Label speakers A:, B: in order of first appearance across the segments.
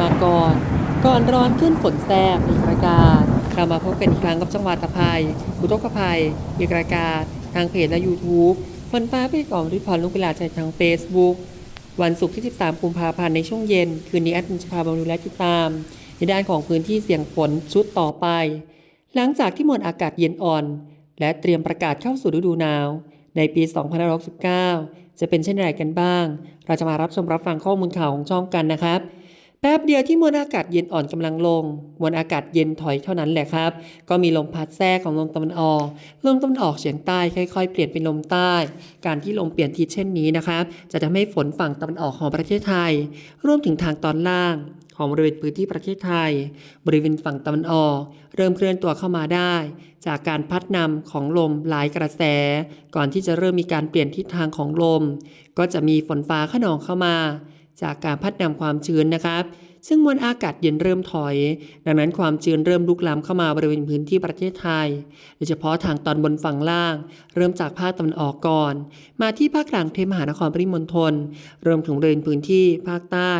A: มาก่อน ก่อนร้อนขึ้นฝนแทรกอีกราการเรามาพบกันอีกครั้งกับจังหวัดตะไคร้อุทกภัยอีกราการทางเพจและ YouTube ฝนฟ้าไปก่อนริพรลุกเวลาใจทาง Facebook วันศุกร์ที่ 13 กุมภาพันธ์ในช่วงเย็น คืนนี้แอดมินจะพาบำรุงและติดตาม ในด้านของพื้นที่เสี่ยงฝนชุดต่อไป หลังจากที่มวลอากาศเย็นอ่อน และเตรียมประกาศเข้าสู่ฤดูหนาว ในปี 2569 จะเป็นเช่นไรกันบ้าง เราจะมารับชมรับฟังข้อมูลข่าวของช่องกันนะครับ แป๊บเดียวที่มวลอากาศเย็นอ่อนกำลังลง มวลอากาศเย็นถอยเท่านั้นแหละครับ ก็มีลมพัดแทรกของลมตะวันออก ลมตะวันออกเฉียงใต้ค่อย ๆ เปลี่ยนเป็นลมใต้ การที่ลมเปลี่ยนทิศเช่นนี้นะครับ จะทำให้ฝนฝั่งตะวันออกของประเทศไทย รวมถึงทางตอนล่างของบริเวณพื้นที่ประเทศไทย บริเวณฝั่งตะวันออก เริ่มเคลื่อนตัวเข้ามาได้ จากการพัดนำของลมหลายกระแส ก่อนที่จะเริ่มมีการเปลี่ยนทิศทางของลม ก็จะมีฝนฟ้าขนองเข้ามา จากการพัดนำความชื้นนะครับซึ่งมวลอากาศเย็นเริ่มถอย ดังนั้นความชื้นเริ่มลุกล้ำเข้ามาบริเวณพื้นที่ประเทศไทย โดยเฉพาะทางตอนบนฝั่งล่าง เริ่มจากภาคตะวันออกก่อน มาที่ภาคกลางเทมหานครปริมณฑลรวมถึงบริเวณพื้นที่ภาคใต้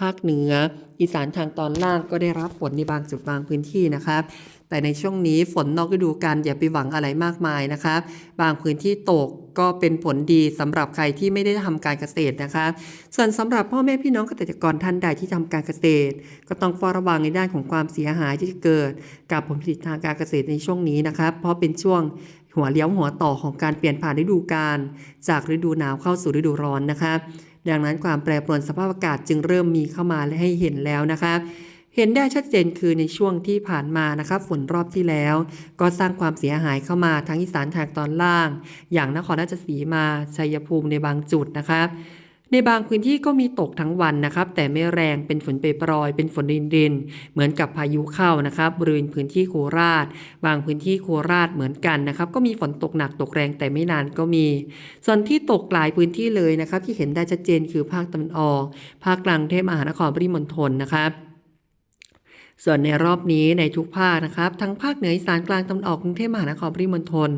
A: ภาคเหนือ อีสานทางตอนล่างก็ได้รับฝนในบางจุดบางพื้นที่นะครับ แต่ในช่วงนี้ฝนนอกฤดูกาลอย่าไปหวังอะไรมากมายนะครับ บางพื้นที่ตก ก็เป็นผลดีสำหรับใครที่ไม่ได้ทำการเกษตรนะคะ ส่วนสำหรับพ่อแม่พี่น้องเกษตรกรท่านใดที่ทำการเกษตร ก็ต้องเฝ้าระวังในด้านของความเสียหายที่จะเกิด กับผลผลิตทางการเกษตรในช่วงนี้นะครับเพราะเป็นช่วงหัวเลี้ยวหัวต่อของการเปลี่ยนผ่านฤดูกาลจากฤดูหนาวเข้าสู่ฤดูร้อนนะครับดังนั้นความแปรปรวนสภาพอากาศจึงเริ่มมีเข้ามาและให้เห็นแล้วนะครับ เห็นได้ชัดเจนคือในช่วงที่ผ่านมานะครับฝนรอบที่แล้ว ก็สร้างความเสียหายเข้ามาทั้งอีสานทางตอนล่าง อย่างนครราชสีมาชัยภูมิในบางจุดนะครับในบางพื้นที่ก็มีตกทั้งวันนะครับ แต่ไม่แรงเป็นฝนเปรยปรอยเป็นฝนรินรินเหมือนกับพายุเข้านะครับบริเวณพื้นที่โคราช บางพื้นที่โคราชเหมือนกันนะครับ ก็มีฝนตกหนักตกแรงแต่ไม่นานก็มี ส่วนที่ตกหลายพื้นที่เลยนะครับ ที่เห็นได้ชัดเจนคือภาคตะวันออก ภาคกลางเทพมหานครปริมณฑลนะครับ ส่วนในรอบนี้ในทุกภาคนะครับ ทั้งภาคเหนืออีสานกลางตะวันออกกรุงเทพมหานครปริมณฑล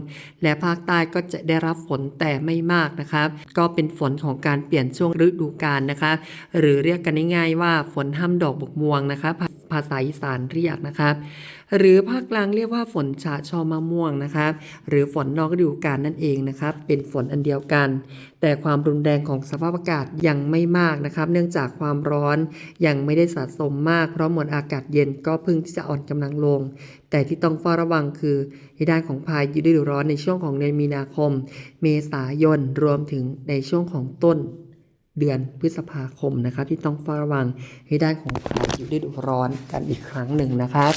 A: และภาคใต้ก็จะได้รับฝนแต่ไม่มากนะครับ ก็เป็นฝนของการเปลี่ยนช่วงฤดูกาลนะคะหรือเรียกกันง่ายๆว่าฝนห้ามดอกบกม่วงนะคะภาษาอีสานเรียกนะครับ หรือภาคกลางเรียกว่าฝนชะชอมะม่วงนะครับหรือฝนนอกฤดูกาลนั่นเองนะครับเป็นฝนอันเดียวกัน แต่ความรุนแรงของสภาพอากาศยังไม่มากนะครับ เนื่องจากความร้อนยังไม่ได้สะสมมากเพราะมวลอากาศเย็นก็เพิ่งที่จะอ่อนกำลังลง แต่ที่ต้องเฝ้าระวังคือในด้านของพายุฤดูร้อนในช่วงของเดือนมีนาคม เมษายนรวมถึงในช่วงของต้นเดือนพฤษภาคมนะครับที่ต้องเฝ้าระวังในด้านของพายุฤดูร้อนกันอีกครั้งหนึ่งนะครับ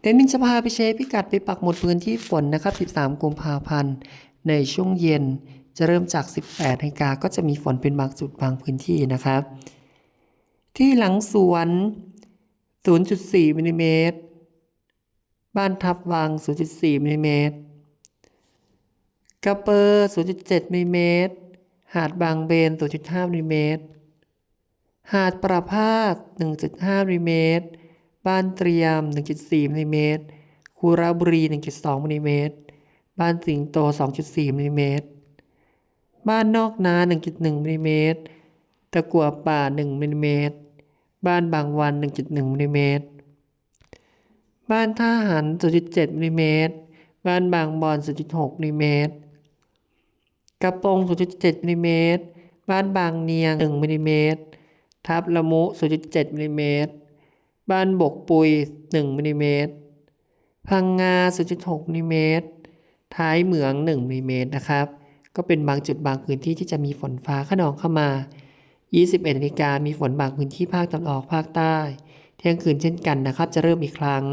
A: เดนมินจะพาไปเช็คพิกัดไปปักหมุดพื้นที่ฝนนะครับ 13 กุมภาพันธ์ ในช่วงเย็นจะเริ่มจาก 18นาฬิกาก็จะมีฝนเป็นบางจุดบางพื้นที่นะครับ ที่หลังสวน 0.4มิลลิเมตร บ้านทับวัง 0.4มิลลิเมตร กระเปอร์ 0.7มิลลิเมตร หาดบางเบน 0.5มิลลิเมตร หาดประพาส 1.5มิลลิเมตร บ้านเตรียม 1.4มิลลิเมตรคูระบุรี 1.2มิลลิเมตรบ้านสิงโต 2.4มิลลิเมตรบ้านนอกนา 1.1มิลลิเมตรตะกัวป่า 1มิลลิเมตรบ้านบางวัน 1.1มิลลิเมตรบ้านท่าหัน 0.7มิลลิเมตรบ้านบางบอน 0.6มิลลิเมตรกระโปรง 0.7มิลลิเมตรบ้านบางเนียง 1มิลลิเมตรทับละมุ 0.7มิลลิเมตร บ้านบกปุย1มิลลิเมตรพังงา 0.6มิลลิเมตรท้ายเหมือง1มิลลิเมตรนะครับ ก็เป็นบางจุดบางพื้นที่ที่จะมีฝนฟ้าขนองเข้ามา 21นาฬิกามีฝนบางพื้นที่ภาคตะวันออกภาคใต้ เที่ยงคืนเช่นกันนะครับ จะเริ่มอีกครั้ง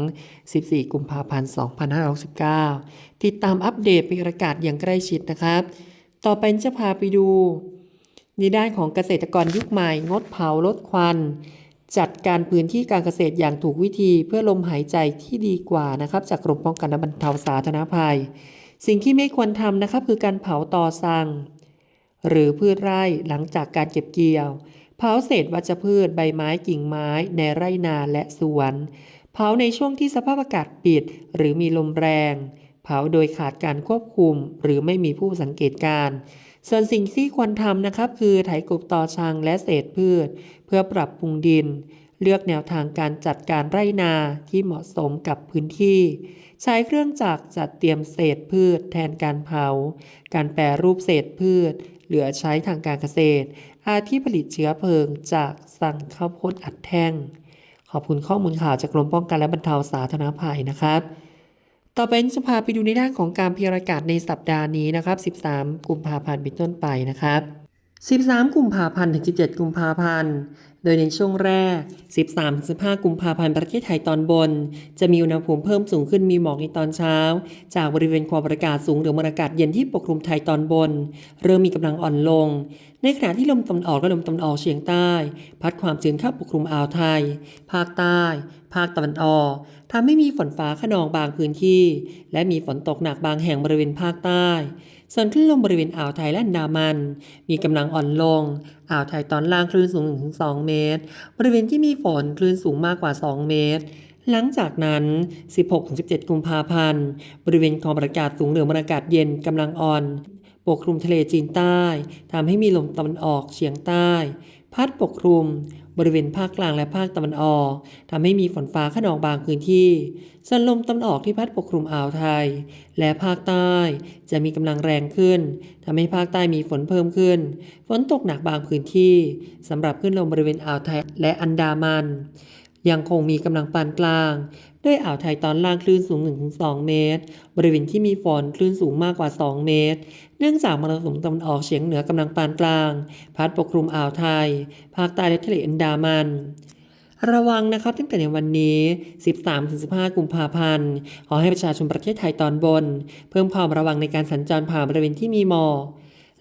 A: 14 กุมภาพันธ์ 2569 ติดตามอัปเดตประกาศอย่างใกล้ชิดนะครับ ต่อไปจะพาไปดูในด้านของเกษตรกรยุคใหม่งดเผาลดควัน จัดการพื้นที่การเกษตรอย่างถูกวิธีเพื่อลมหายใจที่ดีกว่านะครับ จากกรมป้องกันและบรรเทาสาธารณภัย สิ่งที่ไม่ควรทำนะครับ คือการเผาตอสังหรือพืชไร่หลังจากการเก็บเกี่ยว เผาเศษวัชพืชใบไม้กิ่งไม้ในไร่นาและสวน เผาในช่วงที่สภาพอากาศปิด หรือมีลมแรง เผาโดยขาดการควบคุม หรือไม่มีผู้สังเกตการ ส่วนสิ่งที่ควรทำนะครับ คือไถกลบต่อชังและเศษพืช เพื่อปรับปรุงดิน เลือกแนวทางการจัดการไร่นาที่เหมาะสมกับพื้นที่ ใช้เครื่องจักรจัดเตรียมเศษพืช แทนการเผา การแปรรูปเศษพืช เหลือใช้ทางการเกษตร อาที่ผลิตเชื้อเพลิงจากสั่งข้าวโพดอัดแท่ง ขอบคุณข้อมูลข่าวจากกรมป้องกันและบรรเทาสาธารณภัยนะครับ ต่อไปจะพาไปดูในด้านของการพยากรณ์อากาศในสัปดาห์นี้นะครับ 13 กุมภาพันธ์เป็นต้นไปนะครับ 13 กุมภาพันธ์ถึง 17 กุมภาพันธ์ โดยในช่วงแรก 13-15 กุมภาพันธ์ประเทศไทยตอนบน จะมีอุณหภูมิเพิ่มสูงขึ้นมีหมอกในตอนเช้า จากบริเวณความกดอากาศสูงหรือมวลอากาศเย็นที่ปกคลุมไทยตอนบน เริ่มมีกำลังอ่อนลง ในขณะที่ลมตะวันออกและลมตะวันออกเฉียงใต้ พัดความชื้นเข้าปกคลุมอ่าวไทย ภาคใต้ ภาคตะวันออกทำให้มีฝนฟ้าขนองบางพื้นที่ และมีฝนตกหนักบางแห่งบริเวณภาคใต้ส่วนคลื่นลมบริเวณอ่าวไทยและอันดามัน มีกำลังอ่อนลงอ่าวไทยตอนล่างคลื่นสูง 1-2 เมตร บริเวณที่มีฝนคลื่นสูงมากกว่า 2 เมตร หลังจากนั้น 16-17 กุมภาพันธ์ บริเวณความกดอากาศสูงเหนือมวลอากาศเย็นกำลังอ่อน ปกคลุมทะเลจีนใต้ทำให้มีลมตะวันออกเฉียงใต้ พัดปกคลุม บริเวณภาคกลางและภาคตะวันออกทำให้มีฝนฟ้าขนองบางพื้นที่ส่วนลมตะวันออกที่พัดปกคลุมอ่าวไทย และภาคใต้จะมีกำลังแรงขึ้นทำให้ภาคใต้มีฝนเพิ่มขึ้น ฝนตกหนักบางพื้นที่สำหรับขึ้นลมบริเวณอ่าวไทยและอันดามัน ยังคงมีกำลังปานกลาง ด้วยอ่าวไทยตอนล่างคลื่นสูง 1-2 เมตร บริเวณที่มีฝนคลื่นสูงมากกว่า 2 เมตร เนื่องจากมรสุมตะวันออกเฉียงเหนือกำลังปานกลาง พัดปกคลุมอ่าวไทย ภาคใต้และทะเลอันดามันระวังนะครับตั้งแต่ในวันนี้ 13-15 กุมภาพันธ์ ขอให้ประชาชนประเทศไทยตอนบน เพิ่มความระวังในการสัญจรผ่านบริเวณที่มีหมอก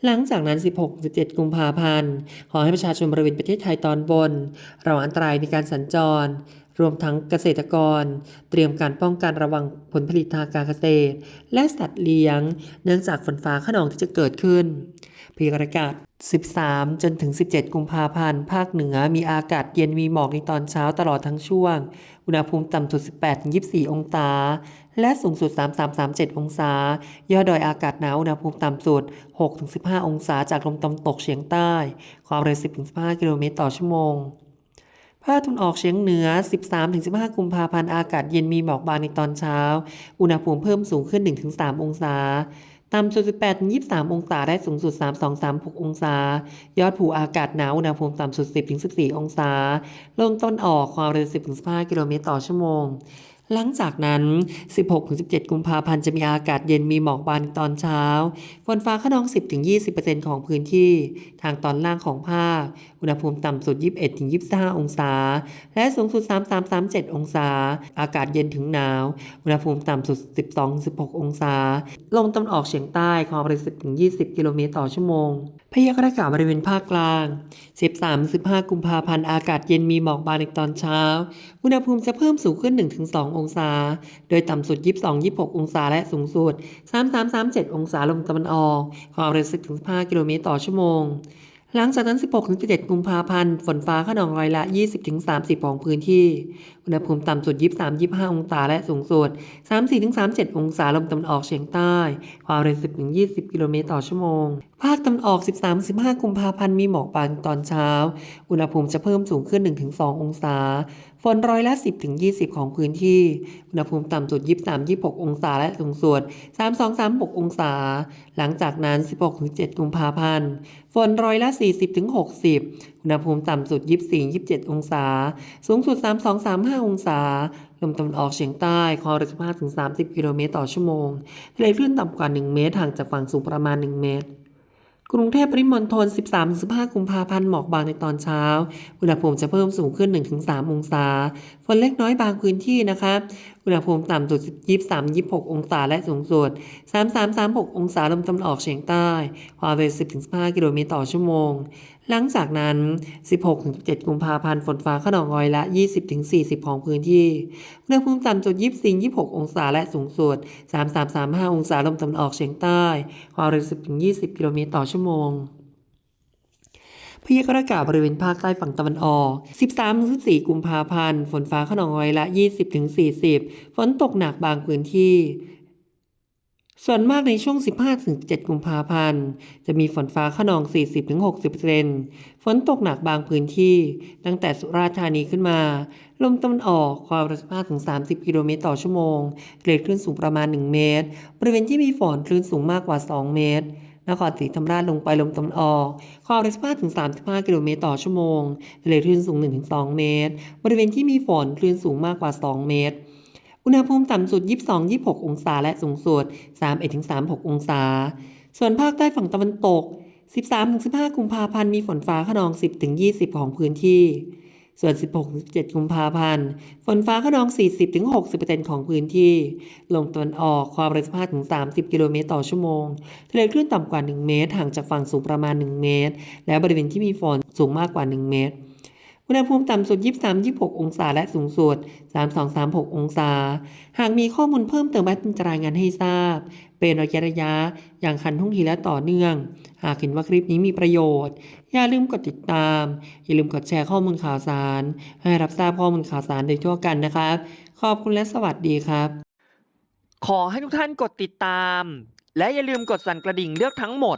A: หลังจากนั้น 16-17 กุมภาพันธ์ ขอให้ประชาชนบริเวณประเทศไทยตอนบนระวังอันตรายในการสัญจร รวมทั้งเกษตรกร เตรียมการป้องกันระวังผลผลิตทางการเกษตร และสัตว์เลี้ยง เนื่องจากฝนฟ้าขนองที่จะเกิดขึ้นพยากรณ์อากาศ 13 จนถึง 17 กุมภาพันธ์ ภาคเหนือมีอากาศเย็นมีหมอกในตอนเช้าตลอดทั้งช่วง อุณหภูมิต่ำสุด 18-24 องศา และสูงสุด 33-37 องศา ยอดดอยอากาศหนาวอุณหภูมิต่ำสุด 6-15 องศาจากลมตะวันตกเฉียงใต้ ความเร็ว 10-15 กิโลเมตรต่อชั่วโมง ภาคตะวันออกเฉียงเหนือ 13-15 กุมภาพันธ์ อากาศเย็นมีหมอกบางในตอนเช้า อุณหภูมิเพิ่มสูงขึ้น 1-3 องศา ต่ำสุด 18-23 องศา ได้สูงสุด 32-36 องศา ยอดภูอากาศหนาว อุณหภูมิต่ำสุด 10-14 องศา ลมต้นออก ความเร็ว 10-15 กิโลเมตรต่อชั่วโมง หลังจากนั้น 16-17 กุมภาพันธ์จะมีอากาศเย็นมีหมอกบางตอนเช้า ฝนฟ้าขนอง 10-20%ของพื้นที่ ทางตอนล่างของภาค อุณหภูมิต่ำสุด 21-25 องศา และสูงสุด 33-37 องศา อากาศเย็นถึงหนาว อุณหภูมิต่ำสุด 12-16 องศา ลมตะวันออกเฉียงใต้ความเร็ว10-20 กิโลเมตรต่อชั่วโมง พยากรณ์อากาศบริเวณภาคกลาง 13-15 กุมภาพันธ์ อากาศเย็นมีหมอกบางในตอนเช้า อุณหภูมิจะเพิ่มสูงขึ้น 1-2 องศา โดยต่ำสุด 22-26 องศา และสูงสุด 33-37 องศาลมตะวันออก ความเร็ว 10-15 กิโลเมตรต่อชั่วโมงหลังจากนั้น 16-17 กุมภาพันธ์ ฝนฟ้าขนองร้อยละ 20-30 ของพื้นที่ อุณหภูมิต่ำสุด 23-25 องศา และสูงสุด 34-37 องศา ลมตะวันออกเฉียงใต้ ความเร็ว 10-20 กิโลเมตรต่อชั่วโมงภาคตะวันออก 13-15 กุมภาพันธ์มีหมอกบางตอนเช้า อุณหภูมิจะเพิ่มสูงขึ้น 1-2 องศา ฝนร้อยละ 10-20 ของพื้นที่ อุณหภูมิต่ำสุด 23-26 องศาและสูงสุด 32-36 องศา หลังจากนั้น 16-7 กุมภาพันธ์ ฝนร้อยละ 40-60 อุณหภูมิต่ำสุด 24-27 องศา สูงสุด 32-35 องศา ลมตะวันออกเฉียงใต้ ความเร็ว15-30 กิโลเมตรต่อชั่วโมงทะเลคลื่นต่ำกว่า 1 เมตร ห่างจากฝั่งสูงประมาณ 1 เมตร กรุงเทพปริมณฑล 13-15 กุมภาพันธ์ หมอกบางในตอนเช้า อุณหภูมิจะเพิ่มสูงขึ้น 1-3 องศาฝนเล็กน้อยบางพื้นที่นะคะ อุณหภูมิต่ำสุด 23-26 องศาและสูงสุด 33-36 องศาลมตะวันออกเฉียงใต้ ความเร็ว 10-15 กิโลเมตรต่อชั่วโมง หลังจากนั้น 16-17 กุมภาพันธ์ ฝนฟ้าขนองร้อยละ 20-40 ของพื้นที่ อุณหภูมิต่ำสุด 24-26 องศาและสูงสุด 33-35 องศาลมตะวันออกเฉียงใต้ ความเร็ว 10-20 กิโลเมตรต่อชั่วโมง พยากรณ์อากาศบริเวณภาคใต้ฝั่งตะวันออก 13-14 กุมภาพันธ์ ฝนฟ้าขนองร้อยละ 20-40 ฝนตกหนักบางพื้นที่ ส่วนมากในช่วง 15-17 กุมภาพันธ์ จะมีฝนฟ้าขนอง 40-60%ฝนตกหนักบางพื้นที่ ตั้งแต่สุราษฎร์ธานีขึ้นมา ลมตะวันออกความเร็ว15-30 กิโลเมตรต่อชั่วโมงทะเลคลื่นสูงประมาณ 1 เมตร บริเวณที่มีฝนคลื่นสูงมากกว่า 2 เมตร นครศรีธรรมราชลงไปลมตะวันออก ความเร็ว15-35 กิโลเมตรต่อชั่วโมงทะเลคลื่นสูง 1-2 เมตร บริเวณที่มีฝนคลื่นสูงมากกว่า 2 เมตร อุณหภูมิต่ำสุด 22-26 องศาและสูงสุด 31-36 องศา ส่วนภาคใต้ฝั่งตะวันตก 13-15 กุมภาพันธ์มีฝนฟ้าขนอง 10-20 ของพื้นที่ ส่วน 16-17 กุมภาพันธ์ ฝนฟ้าขนอง 40-60%ของพื้นที่ ลมตะวันออกความเร็ว15-30 กิโลเมตรต่อชั่วโมง ทะเลคลื่นต่ำกว่า 1 เมตร ห่างจากฝั่งสูงประมาณ 1 เมตร และบริเวณที่มีฝนสูงมากกว่า 1 เมตร อุณหภูมิต่ำสุด 23-26 องศาและสูงสุด 32-36 องศา หากมีข้อมูลเพิ่มเติมแอดมินจะรายงานให้ทราบ เป็นระยะระยะ อย่างคันท่งทีและต่อเนื่อง หากเห็นว่าคลิปนี้มีประโยชน์ อย่าลืมกดติดตาม อย่าลืมกดแชร์ข้อมูลข่าวสาร ให้รับทราบข้อมูลข่าวสารโดยทั่วกันนะครับ ขอบคุณและสวัสดีครับ
B: ขอให้ทุกท่านกดติดตาม และอย่าลืมกดสั่นกระดิ่งเลือกทั้งหมด